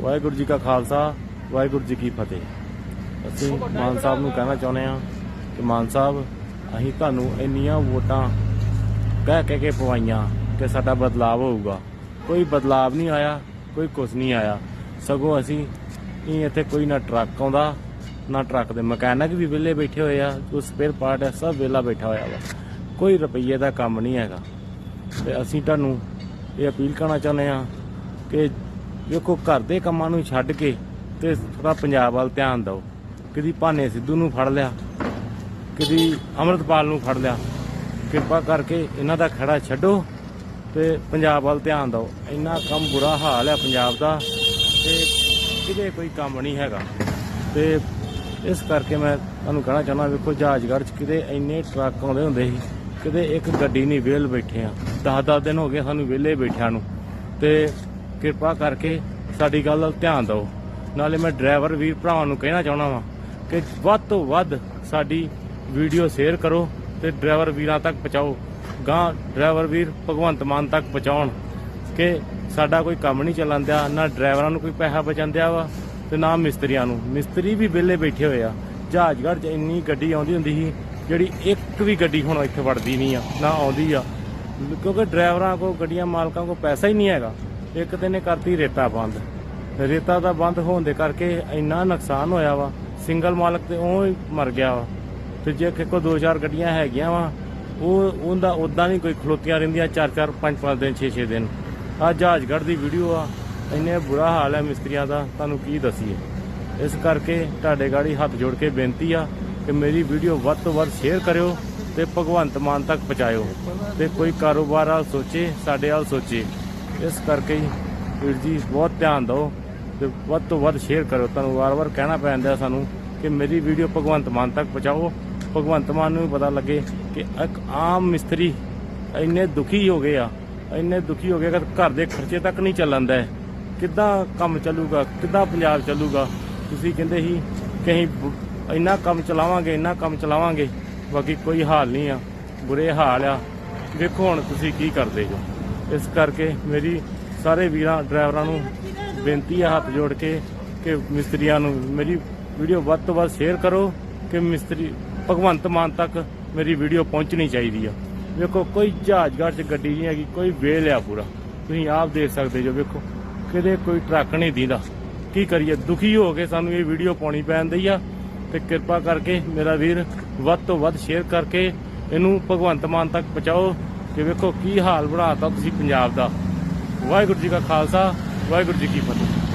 ਵਾਹਿਗੁਰੂ ਜੀ ਕਾ ਖਾਲਸਾ, ਵਾਹਿਗੁਰੂ ਜੀ ਕੀ ਫਤਿਹ। ਅਸੀਂ ਮਾਨ ਸਾਹਿਬ ਨੂੰ ਕਹਿਣਾ ਚਾਹੁੰਦੇ ਹਾਂ ਕਿ ਮਾਨ ਸਾਹਿਬ, ਅਸੀਂ ਤੁਹਾਨੂੰ ਇੰਨੀਆਂ ਵੋਟਾਂ ਕਹਿ ਕਹਿ ਕੇ ਪਵਾਈਆਂ ਕਿ ਸਾਡਾ ਬਦਲਾਵ ਹੋਊਗਾ। ਕੋਈ ਬਦਲਾਵ ਨਹੀਂ ਆਇਆ, ਕੋਈ ਕੁਝ ਨਹੀਂ ਆਇਆ। ਸਗੋਂ ਅਸੀਂ ਇਹ ਇੱਥੇ ਕੋਈ ਨਾ ਟਰੱਕ ਆਉਂਦਾ, ਨਾ ਟਰੱਕ ਦੇ ਮਕੈਨਿਕ ਵੀ ਵਿਹਲੇ ਬੈਠੇ ਹੋਏ ਆ, ਜੋ ਸਪੇਅਰ ਪਾਰਟ ਹੈ ਸਭ ਵਿਹਲਾ ਬੈਠਾ ਹੋਇਆ ਵਾ। ਕੋਈ ਰੁਪਈਏ ਦਾ ਕੰਮ ਨਹੀਂ ਹੈਗਾ। ਤੇ ਅਸੀਂ ਤੁਹਾਨੂੰ ਇਹ ਅਪੀਲ ਕਰਨਾ ਚਾਹੁੰਦੇ ਆ ਕਿ ਵੇਖੋ ਘਰ ਦੇ ਕੰਮਾਂ ਨੂੰ ਛੱਡ ਕੇ ਤੇ ਥੋੜਾ ਪੰਜਾਬ ਵੱਲ ਧਿਆਨ ਦਿਓ। ਕਦੀ ਭਾਨੇ ਸਿੱਧੂ ਨੂੰ ਫੜ ਲਿਆ, ਕਦੀ ਅਮਰਤਪਾਲ ਨੂੰ ਫੜ ਲਿਆ। ਕਿਰਪਾ ਕਰਕੇ ਇਹਨਾਂ ਦਾ ਖੜਾ ਛੱਡੋ ਤੇ ਪੰਜਾਬ ਵੱਲ ਧਿਆਨ ਦਿਓ। ਇੰਨਾ ਕੰਮ ਬੁਰਾ ਹਾਲ ਹੈ ਪੰਜਾਬ ਦਾ ਤੇ ਕਿਤੇ ਕੋਈ ਕੰਮ ਨਹੀਂ ਹੈਗਾ। ਤੇ ਇਸ ਕਰਕੇ ਮੈਂ ਤੁਹਾਨੂੰ ਕਹਿਣਾ ਚਾਹੁੰਦਾ ਵੇਖੋ ਜਹਾਜ਼ਗੜ੍ਹ ਚ ਕਿਤੇ ਇੰਨੇ ਟਰੱਕ ਆਉਂਦੇ ਹੁੰਦੇ ਸੀ, ਕਿਤੇ ਇੱਕ ਗੱਡੀ ਨਹੀਂ ਵਿਹਲ ਬੈਠੇ ਆ। 10-10 ਦਿਨ ਹੋ ਗਏ ਸਾਨੂੰ ਵਿਹਲੇ ਬੈਠਿਆਂ ਨੂੰ ਤੇ ਕਿਰਪਾ ਕਰਕੇ ਸਾਡੀ ਗੱਲ ਵੱਲ ਧਿਆਨ ਦਿਓ। ਨਾਲੇ ਮੈਂ ਡਰਾਈਵਰ ਵੀਰ ਭਰਾਵਾਂ ਨੂੰ ਕਹਿਣਾ ਚਾਹੁੰਦਾ ਵਾਂ ਕਿ ਵੱਧ ਤੋਂ ਵੱਧ ਸਾਡੀ ਵੀਡੀਓ ਸ਼ੇਅਰ ਕਰੋ ਤੇ ਡਰਾਈਵਰ ਵੀਰਾਂ ਤੱਕ ਪਹੁੰਚਾਓ। ਗਾਂ ਡਰਾਈਵਰ ਵੀਰ ਭਗਵੰਤ ਮਾਨ ਤੱਕ ਪਹੁੰਚਾਉਣ ਕਿ ਸਾਡਾ ਕੋਈ ਕੰਮ ਨਹੀਂ ਚੱਲਣ ਦਿਆ, ਨਾ ਡਰਾਈਵਰਾਂ ਨੂੰ ਕੋਈ ਪੈਸਾ ਬਚਣ ਵਾ ਤੇ ਨਾ ਮਿਸਤਰੀਆਂ ਨੂੰ। ਮਿਸਤਰੀ ਵੀ ਵਿਹਲੇ ਬੈਠੇ ਹੋਏ ਆ। ਜਹਾਜ਼ਗੜ੍ਹ 'ਚ ਇੰਨੀ ਗੱਡੀ ਆਉਂਦੀ ਹੁੰਦੀ ਸੀ, ਜਿਹੜੀ ਇੱਕ ਵੀ ਗੱਡੀ ਹੁਣ ਇੱਥੇ ਵੜਦੀ ਨਹੀਂ ਆ, ਨਾ ਆਉਂਦੀ ਆ। ਕਿਉਂਕਿ ਡਰਾਈਵਰਾਂ ਕੋਲ, ਗੱਡੀਆਂ ਮਾਲਕਾਂ ਕੋਲ ਪੈਸਾ ਹੀ ਨਹੀਂ ਹੈਗਾ। ਇੱਕ ਦਿਨ ਇਹ ਕਰਤੀ ਰੇਤਾ ਬੰਦ। ਰੇਤਾ ਦਾ ਬੰਦ ਹੋਣ ਦੇ ਕਰਕੇ ਇੰਨਾ ਨੁਕਸਾਨ ਹੋਇਆ ਵਾ, ਸਿੰਗਲ ਮਾਲਕ ਤੇ ਉਹ ਹੀ ਮਰ ਗਿਆ ਵਾ। ਤੇ ਜੇ ਕਿਸੇ ਕੋ ਦੋ ਚਾਰ ਗੱਡੀਆਂ ਹੈਗੀਆਂ ਵਾ, ਉਹ, ਉਹਦਾ ਉਦਾਂ ਨਹੀਂ ਕੋਈ ਖਲੋਤੀਆਂ ਰਹਿੰਦੀਆਂ ਚਾਰ ਚਾਰ, ਪੰਜ ਪੰਜ ਦਿਨ 6 6 ਦਿਨ। ਆ ਜਹਾਜ਼ਗੜ੍ਹ ਦੀ ਵੀਡੀਓ ਆ, ਇੰਨੇ ਬੁਰਾ ਹਾਲ ਹੈ ਮਿਸਤਰੀਆਂ ਦਾ, ਤੁਹਾਨੂੰ ਕੀ ਦਸੀਏ। ਇਸ ਕਰਕੇ ਤੁਹਾਡੇ ਗਾੜੀ ਹੱਥ ਜੋੜ ਕੇ ਬੇਨਤੀ ਆ ਕਿ ਮੇਰੀ ਵੀਡੀਓ ਵੱਧ ਤੋਂ ਵੱਧ ਸ਼ੇਅਰ ਕਰਿਓ ਤੇ ਭਗਵੰਤ ਮਾਨ ਤੱਕ ਪਹੁੰਚਾਇਓ। ਤੇ ਕੋਈ ਕਾਰੋਬਾਰ ਵਾਲ ਸੋਚੇ, ਸਾਡੇ ਵਾਲ ਸੋਚੇ। ਇਸ ਕਰਕੇ ਹੀ ਵੀਰ ਜੀ ਬਹੁਤ ਧਿਆਨ ਦਿਓ ਤੇ ਵੱਧ ਤੋਂ ਵੱਧ ਸ਼ੇਅਰ ਕਰੋ ਤੁਹਾਨੂੰ ਵਾਰ-ਵਾਰ ਕਹਿਣਾ ਪੈਂਦਾ ਸਾਨੂੰ ਕਿ ਮੇਰੀ ਵੀਡੀਓ ਭਗਵੰਤ ਮਾਨ ਤੱਕ ਪਹੁੰਚਾਓ। ਭਗਵੰਤ ਮਾਨ ਨੂੰ ਵੀ ਪਤਾ ਲੱਗੇ ਕਿ ਇੱਕ ਆਮ ਮਿਸਤਰੀ ਇੰਨੇ ਦੁਖੀ ਹੋ ਗਏ ਆ, ਇੰਨੇ ਦੁਖੀ ਹੋ ਗਏ ਕਿ ਘਰ ਦੇ ਖਰਚੇ ਤੱਕ ਨਹੀਂ ਚੱਲਣ ਦਾ। ਕਿੱਦਾਂ ਕੰਮ ਚੱਲੂਗਾ, ਕਿੱਦਾਂ ਪੰਜਾਬ ਚੱਲੂਗਾ? ਤੁਸੀਂ ਕਹਿੰਦੇ ਸੀ ਕਿ ਅਸੀਂ ਇੰਨਾ ਕੰਮ ਚਲਾਵਾਂਗੇ, ਇੰਨਾ ਕੰਮ ਚਲਾਵਾਂਗੇ, ਬਾਕੀ ਕੋਈ ਹਾਲ ਨਹੀਂ ਆ, ਬੁਰੇ ਹਾਲ ਆ। ਵੇਖੋ ਹੁਣ ਤੁਸੀਂ ਕੀ ਕਰਦੇ ਜੋ। ਇਸ ਕਰਕੇ ਮੇਰੀ ਸਾਰੇ ਵੀਰਾਂ, ਡਰਾਈਵਰਾਂ ਨੂੰ ਬੇਨਤੀ ਹੈ ਹੱਥ ਜੋੜ ਕੇ ਕਿ ਮਿਸਤਰੀਆਂ ਨੂੰ ਮੇਰੀ ਵੀਡੀਓ ਵੱਧ ਤੋਂ ਵੱਧ ਸ਼ੇਅਰ ਕਰੋ ਕਿ ਮਿਸਤਰੀ ਭਗਵੰਤ ਮਾਨ ਤੱਕ ਮੇਰੀ ਵੀਡੀਓ ਪਹੁੰਚਣੀ ਚਾਹੀਦੀ ਆ। ਵੇਖੋ, ਕੋਈ ਜਹਾਜ਼ਗੜ੍ਹ 'ਚ ਗੱਡੀ ਨਹੀਂ ਹੈਗੀ, ਕੋਈ ਵੇਲ ਆ ਪੂਰਾ। ਤੁਸੀਂ ਆਪ ਦੇਖ ਸਕਦੇ ਜੋ ਵੇਖੋ, ਕਿਤੇ ਕੋਈ ਟਰੱਕ ਨਹੀਂ ਦੀਦਾ। ਕੀ ਕਰੀਏ? ਦੁਖੀ ਹੋ ਕੇ ਸਾਨੂੰ ਇਹ ਵੀਡੀਓ ਪਾਉਣੀ ਪੈਂਦੀ ਆ ਤੇ ਕਿਰਪਾ ਕਰਕੇ ਮੇਰਾ ਵੀਰ ਵੱਧ ਤੋਂ ਵੱਧ ਸ਼ੇਅਰ ਕਰਕੇ ਇਹਨੂੰ ਭਗਵੰਤ ਮਾਨ ਤੱਕ ਪਹੁੰਚਾਓ। ਕਿ ਵੇਖੋ ਕੀ ਹਾਲ ਬਣਾਤਾ ਤੁਸੀਂ ਪੰਜਾਬ ਦਾ। ਵਾਹਿਗੁਰੂ ਜੀ ਕਾ ਖਾਲਸਾ, ਵਾਹਿਗੁਰੂ ਜੀ ਕੀ ਫਤਿਹ।